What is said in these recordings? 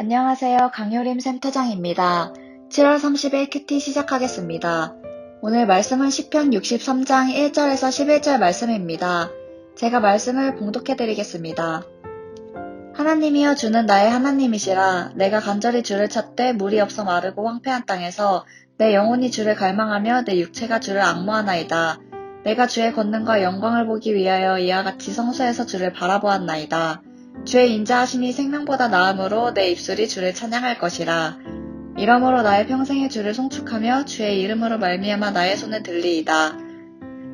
안녕하세요. 강효림 센터장입니다. 7월 30일 큐티 시작하겠습니다. 오늘 말씀은 10편 63장 1절에서 11절 말씀입니다. 제가 말씀을 봉독해 드리겠습니다. 하나님이여 주는 나의 하나님이시라 내가 간절히 주를 찾되 물이 없어 마르고 황폐한 땅에서 내 영혼이 주를 갈망하며 내 육체가 주를 악모하나이다. 내가 주의 권능과 영광을 보기 위하여 이와 같이 성소에서 주를 바라보았나이다. 주의 인자하심이 생명보다 나음으로 내 입술이 주를 찬양할 것이라. 이러므로 나의 평생에 주를 송축하며 주의 이름으로 말미암아 나의 손을 들리이다.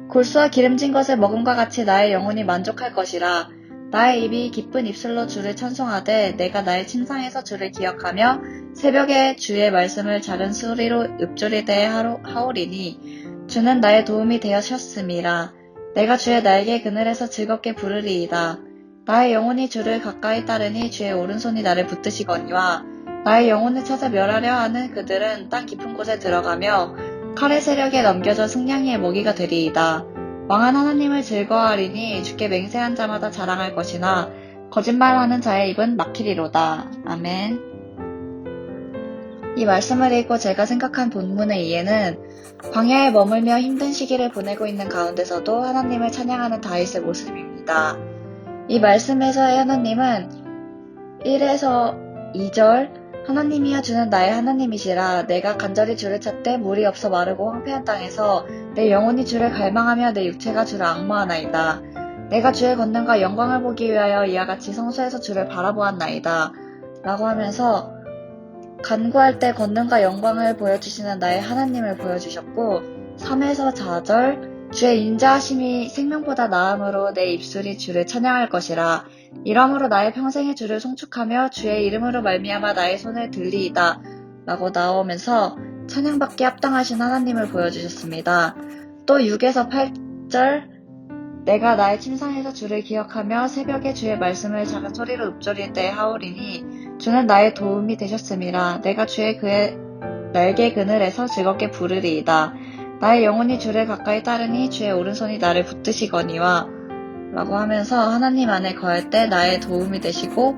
골수와 기름진 것을 먹음과 같이 나의 영혼이 만족할 것이라. 나의 입이 기쁜 입술로 주를 찬송하되 내가 나의 침상에서 주를 기억하며 새벽에 주의 말씀을 작은 소리로 읊조리되 하오리니 주는 나의 도움이 되어셨음이라. 내가 주의 날개 그늘에서 즐겁게 부르리이다. 나의 영혼이 주를 가까이 따르니 주의 오른손이 나를 붙드시거니와 나의 영혼을 찾아 멸하려 하는 그들은 땅 깊은 곳에 들어가며 칼의 세력에 넘겨져 승냥이의 먹이가 되리이다. 왕한 하나님을 즐거워하리니 주께 맹세한 자마다 자랑할 것이나 거짓말하는 자의 입은 막히리로다. 아멘. 이 말씀을 읽고 제가 생각한 본문의 이해는 광야에 머물며 힘든 시기를 보내고 있는 가운데서도 하나님을 찬양하는 다윗의 모습입니다. 이 말씀에서의 하나님은 1에서 2절 하나님이여 주는 나의 하나님이시라 내가 간절히 주를 찾되 물이 없어 마르고 황폐한 땅에서 내 영혼이 주를 갈망하며 내 육체가 주를 악모하나이다. 내가 주의 권능과 영광을 보기 위하여 이와 같이 성소에서 주를 바라보았나이다. 라고 하면서 간구할 때 권능과 영광을 보여주시는 나의 하나님을 보여주셨고 3에서 4절 주의 인자하심이 생명보다 나음으로 내 입술이 주를 찬양할 것이라. 이러므로 나의 평생의 주를 송축하며 주의 이름으로 말미암아 나의 손을 들리이다. 라고 나오면서 찬양받기 합당하신 하나님을 보여주셨습니다. 또 6에서 8절 내가 나의 침상에서 주를 기억하며 새벽에 주의 말씀을 작은 소리로 읊조릴 때 하오리니 주는 나의 도움이 되셨음이라 내가 주의 그의 날개 그늘에서 즐겁게 부르리이다. 나의 영혼이 주를 가까이 따르니 주의 오른손이 나를 붙드시거니와 라고 하면서 하나님 안에 거할 때 나의 도움이 되시고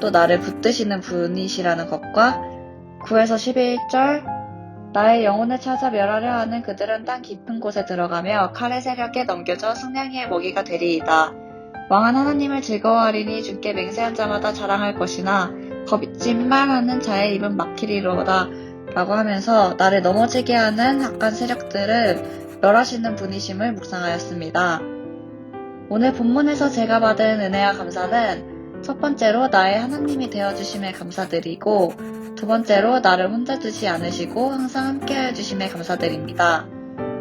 또 나를 붙드시는 분이시라는 것과 9에서 11절 나의 영혼을 찾아 멸하려 하는 그들은 땅 깊은 곳에 들어가며 칼의 세력에 넘겨져 승냥이의 먹이가 되리이다. 왕한 하나님을 즐거워하리니 주께 맹세한 자마다 자랑할 것이나 거짓말하는 자의 입은 막히리로다. 라고 하면서 나를 넘어지게 하는 악한 세력들을 멸하시는 분이심을 묵상하였습니다. 오늘 본문에서 제가 받은 은혜와 감사는 첫 번째로 나의 하나님이 되어주심에 감사드리고 두 번째로 나를 혼자 두지 않으시고 항상 함께하여 주심에 감사드립니다.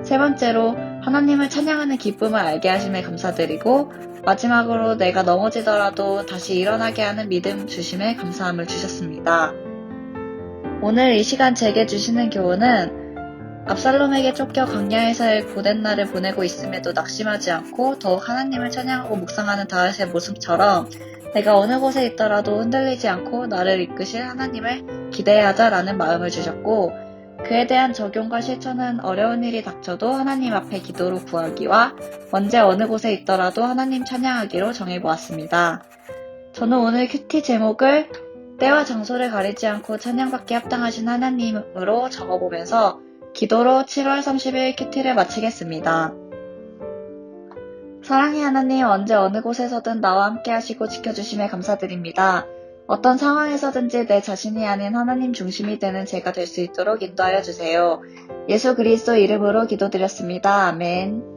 세 번째로 하나님을 찬양하는 기쁨을 알게 하심에 감사드리고 마지막으로 내가 넘어지더라도 다시 일어나게 하는 믿음 주심에 감사함을 주셨습니다. 오늘 이 시간 제게 주시는 교훈은 압살롬에게 쫓겨 광야에서의 고된 날을 보내고 있음에도 낙심하지 않고 더욱 하나님을 찬양하고 묵상하는 다윗의 모습처럼 내가 어느 곳에 있더라도 흔들리지 않고 나를 이끄실 하나님을 기대하자라는 마음을 주셨고 그에 대한 적용과 실천은 어려운 일이 닥쳐도 하나님 앞에 기도로 구하기와 언제 어느 곳에 있더라도 하나님 찬양하기로 정해보았습니다. 저는 오늘 큐티 제목을 때와 장소를 가리지 않고 찬양받기 합당하신 하나님으로 적어보면서 기도로 7월 30일 큐티를 마치겠습니다. 사랑의 하나님 언제 어느 곳에서든 나와 함께 하시고 지켜주심에 감사드립니다. 어떤 상황에서든지 내 자신이 아닌 하나님 중심이 되는 제가 될 수 있도록 인도하여 주세요. 예수 그리스도 이름으로 기도드렸습니다. 아멘.